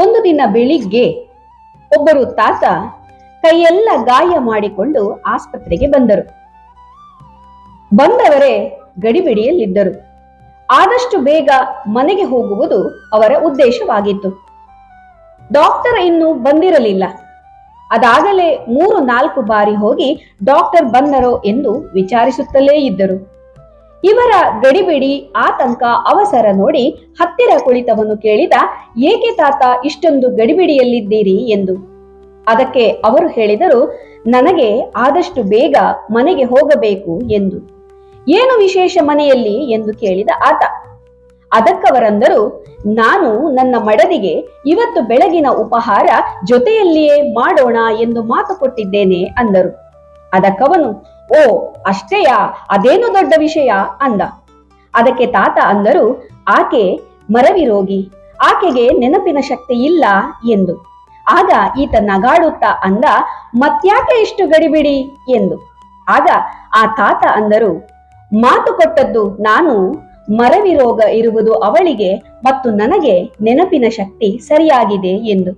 ಒಂದು ದಿನ ಬೆಳಿಗ್ಗೆ ಒಬ್ಬರು ತಾತ ಕೈಯೆಲ್ಲ ಗಾಯ ಮಾಡಿಕೊಂಡು ಆಸ್ಪತ್ರೆಗೆ ಬಂದರು. ಬಂದವರೇ ಗಡಿಬಿಡಿಯಲ್ಲಿದ್ದರು. ಆದಷ್ಟು ಬೇಗ ಮನೆಗೆ ಹೋಗುವುದು ಅವರ ಉದ್ದೇಶವಾಗಿತ್ತು. ಡಾಕ್ಟರ್ ಇನ್ನು ಬಂದಿರಲಿಲ್ಲ. ಅದಾಗಲೇ ಮೂರು ನಾಲ್ಕು ಬಾರಿ ಹೋಗಿ ಡಾಕ್ಟರ್ ಬಂದರೋ ಎಂದು ವಿಚಾರಿಸುತ್ತಲೇ ಇದ್ದರು. ಇವರ ಗಡಿಬಿಡಿ, ಆತಂಕ, ಅವಸರ ನೋಡಿ ಹತ್ತಿರ ಕುಳಿತವನು ಕೇಳಿದ, ಏಕೆ ತಾತ ಇಷ್ಟೊಂದು ಗಡಿಬಿಡಿಯಲ್ಲಿದ್ದೀರಿ ಎಂದು. ಅದಕ್ಕೆ ಅವರು ಹೇಳಿದರು, ನನಗೆ ಆದಷ್ಟು ಬೇಗ ಮನೆಗೆ ಹೋಗಬೇಕು ಎಂದು. ಏನು ವಿಶೇಷ ಮನೆಯಲ್ಲಿ ಎಂದು ಕೇಳಿದ ಆತ. ಅದಕ್ಕವರಂದರು, ನಾನು ನನ್ನ ಮಡದಿಗೆ ಇವತ್ತು ಬೆಳಗಿನ ಉಪಹಾರ ಜೊತೆಯಲ್ಲಿಯೇ ಮಾಡೋಣ ಎಂದು ಮಾತು ಕೊಟ್ಟಿದ್ದೇನೆ ಅಂದರು. ಅದಕ್ಕವನು ಓ, ಅಷ್ಟೇಯಾ? ಅದೇನು ದೊಡ್ಡ ವಿಷಯ? ಅಂದ. ಅದಕ್ಕೆ ತಾತ ಅಂದರು, ಆಕೆ ಮರವಿರೋಗಿ ಆಕೆಗೆ ನೆನಪಿನ ಶಕ್ತಿ ಇಲ್ಲ ಎಂದು. ಆಗ ಈತ ನಗಾಡುತ್ತಾ ಅಂದ ಮತ್ಯಾಕೆ ಇಷ್ಟು ಗಡಿಬಿಡಿ? ಎಂದು. ಆಗ ಆ ತಾತ ಅಂದರು, ಮಾತು ಕೊಟ್ಟದ್ದು ನಾನು, ಮರವಿ ರೋಗ ಇರುವುದು ಅವಳಿಗೆ ಮತ್ತು ನನಗೆ ನೆನಪಿನ ಶಕ್ತಿ ಸರಿಯಾಗಿದೆ ಎಂದು.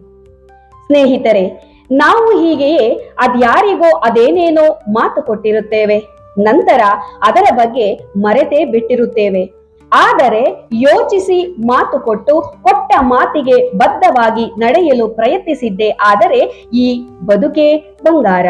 ಸ್ನೇಹಿತರೆ ನಾವು ಹೀಗೆಯೇ ಅದ್ಯಾರಿಗೋ ಅದೇನೇನೋ ಮಾತು ಕೊಟ್ಟಿರುತ್ತೇವೆ. ನಂತರ ಅದರ ಬಗ್ಗೆ ಮರೆತೇ ಬಿಟ್ಟಿರುತ್ತೇವೆ. ಆದರೆ ಯೋಚಿಸಿ ಮಾತು ಕೊಟ್ಟು ಕೊಟ್ಟ ಮಾತಿಗೆ ಬದ್ಧವಾಗಿ ನಡೆಯಲು ಪ್ರಯತ್ನಿಸಿದ್ದೆ ಆದರೆ ಈ ಬದುಕೇ ಬಂಗಾರ.